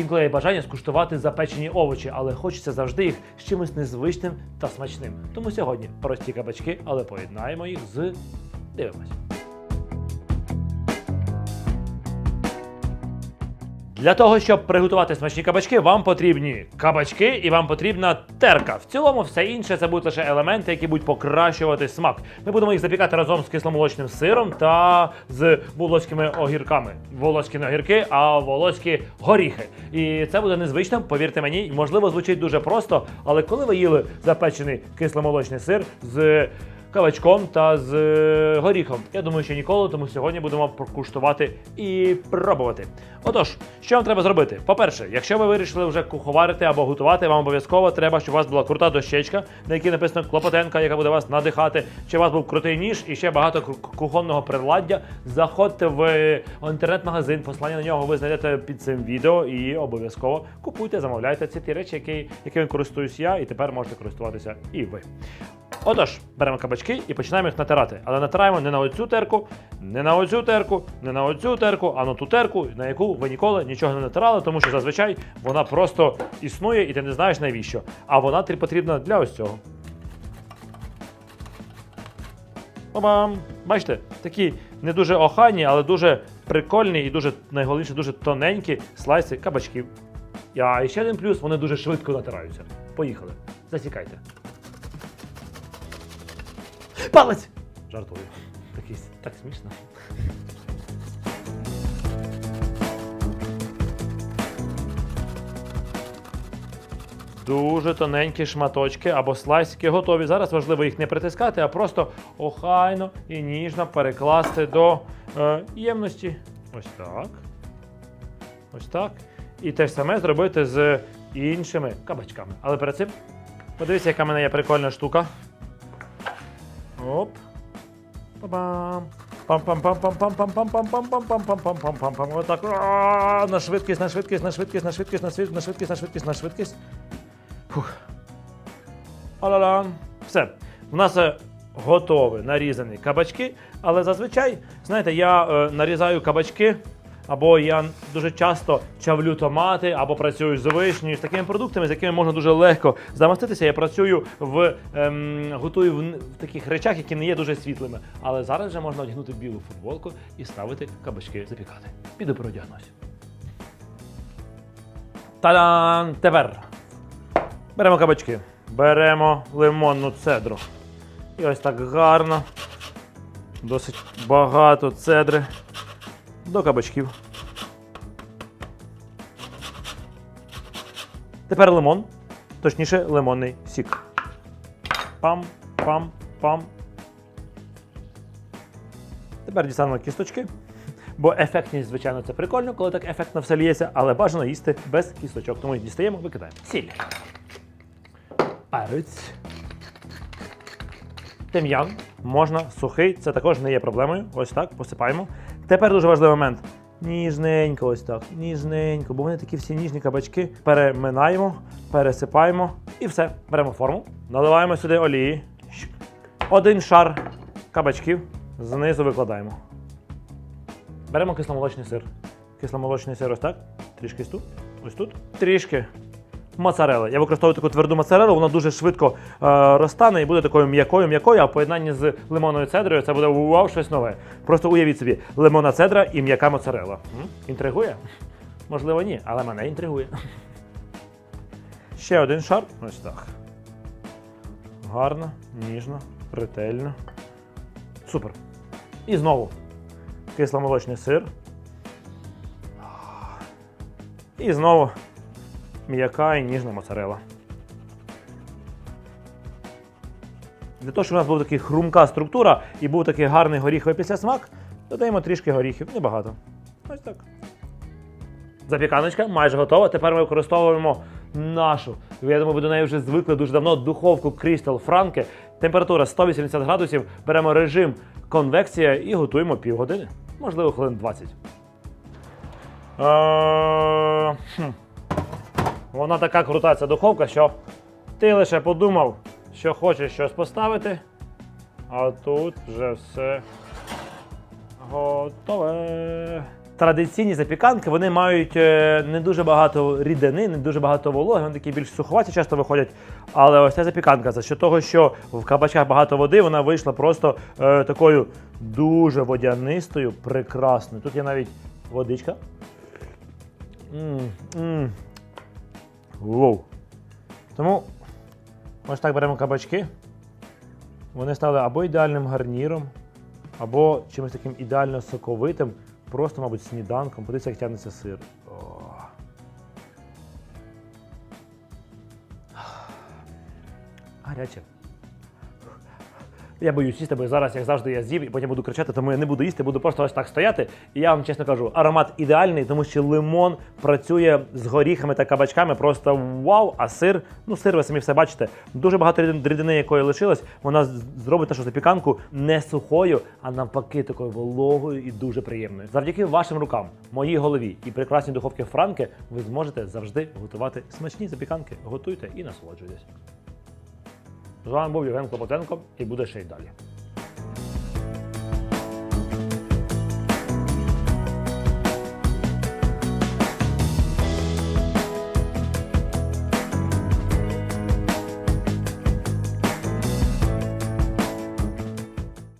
Інколи є бажання скуштувати запечені овочі, але хочеться завжди їх з чимось незвичним та смачним. Тому сьогодні прості кабачки, але поєднаємо їх з дивимось. Для того, щоб приготувати смачні кабачки, вам потрібні кабачки і вам потрібна терка. В цілому, все інше це будуть лише елементи, які будуть покращувати смак. Ми будемо їх запікати разом з кисломолочним сиром та з волоськими огірками. Волоські не огірки, а волоські горіхи. І це буде незвично, повірте мені. Можливо, звучить дуже просто, але коли ви їли запечений кисломолочний сир з кавачком та з е, горіхом. Я думаю, що ніколи, тому сьогодні будемо покуштувати і пробувати. Отож, що вам треба зробити? По-перше, якщо ви вирішили вже куховарити або готувати, вам обов'язково треба, щоб у вас була крута дощечка, на якій написано клопотенка, яка буде вас надихати. Чи у вас був крутий ніж і ще багато ку- кухонного приладдя. Заходьте в інтернет-магазин, послання на нього ви знайдете під цим відео і обов'язково купуйте, замовляйте. Це ті речі, які, якими користуюсь я, і тепер можете користуватися і ви. Отож, беремо кабачки і починаємо їх натирати. Але натираємо не на оцю терку, не на оцю терку, не на оцю терку, а на ту терку, на яку ви ніколи нічого не натирали, тому що зазвичай вона просто існує і ти не знаєш навіщо. А вона потрібна для ось цього. Ба-бам! Бачите, такі не дуже охайні, але дуже прикольні і дуже найголовніше, дуже тоненькі слайси кабачків. А ще один плюс, вони дуже швидко натираються. Поїхали. Засікайте. Палець! Жартую. Такий, так смішно. Дуже тоненькі шматочки або слайсики готові. Зараз важливо їх не притискати, а просто охайно і ніжно перекласти до е, ємності. Ось так. Ось так. І те ж саме зробити з іншими кабачками. Але перед цим подивіться, яка в мене є прикольна штука. Оп. Па-бам. Пам-пам-пам-пам-пам-пам-пам-пам-пам-пам-пам-пам-пам-пам. Отак. На швидкість, на швидкість, на швидкість, на швидкість, на швидкість, на швидкість, на швидкість, на швидкість. Фух. Аля-ля. Все. У нас е, готові нарізані кабачки, але зазвичай, знаєте, я е, нарізаю кабачки, або я дуже часто чавлю томати, або працюю з вишнею, з такими продуктами, з якими можна дуже легко замаститися. Я працюю в ем, готую в, в таких речах, які не є дуже світлими. Але зараз вже можна одягнути білу футболку і ставити кабачки запікати. Піду переодягнусь. Та-дам! Тепер беремо кабачки, беремо лимонну цедру. І ось так гарно, досить багато цедри до кабачків. Тепер лимон, точніше, лимонний сік. Пам, пам, пам. Тепер дістанемо кісточки. Бо ефектність, звичайно, це прикольно, коли так ефектно все ліється, але бажано їсти без кісточок. Тому дістаємо, викидаємо. Сіль. Перець. Тим'ян. Можна сухий, це також не є проблемою. Ось так, посипаємо. Тепер дуже важливий момент. Ніжненько, ось так. Ніжненько, бо вони такі всі ніжні кабачки. Переминаємо, пересипаємо і все. Беремо форму, наливаємо сюди олії. Один шар кабачків знизу викладаємо. Беремо кисломолочний сир. Кисломолочний сир ось так. Трішки ось тут. Ось тут. Трішки моцарели. Я використовую таку тверду моцарелу, вона дуже швидко е, розтане і буде такою м'якою, м'якою, а в поєднанні з лимонною цедрою це буде вау, щось нове. Просто уявіть собі, лимонна цедра і м'яка моцарела. Інтригує? Можливо, ні, але мене інтригує. Ще один шар. Ось так. Гарно, ніжно, ретельно. Супер. І знову кисломолочний сир. І знову м'яка і ніжна моцарела. Для того, щоб у нас була така хрумка структура і був такий гарний горіховий післясмак, додаємо трішки горіхів. Небагато. Ось так. Запіканочка майже готова. Тепер ми використовуємо нашу. Я думаю, ви до неї вже звикли дуже давно. Духовку Crystal Franke. Температура 180 градусів. Беремо режим конвекція і готуємо півгодини. Можливо, хвилин 20. Вона така крута ця духовка, що ти лише подумав, що хочеш щось поставити, а тут вже все готове. традиційні запіканки вони мають е, не дуже багато рідини, не дуже багато вологи, вони такі більш суховаті часто виходять. Але ось ця запіканка, за що того, що в кабачках багато води, вона вийшла просто е, такою дуже водянистою, прекрасною. Тут є навіть водичка. М, м. Воу. Тому ось так беремо кабачки. Вони стали або ідеальним гарніром, або чимось таким ідеально соковитим, просто, мабуть, сніданком. Подивіться, як тягнеться сир. О. Гаряче. Я боюсь їсти, бо зараз, як завжди, я з'їв і потім буду кричати, тому я не буду їсти, буду просто ось так стояти. І я вам чесно кажу, аромат ідеальний, тому що лимон працює з горіхами та кабачками. Просто вау! А сир, ну сир, ви самі все бачите. Дуже багато рідин- рідини, якої лишилось, вона зробить нашу запіканку не сухою, а навпаки, такою вологою і дуже приємною. Завдяки вашим рукам, моїй голові і прекрасній духовці Франки, ви зможете завжди готувати смачні запіканки. Готуйте і насолоджуйтесь. З вами був Євген Клопотенко і буде ще й далі.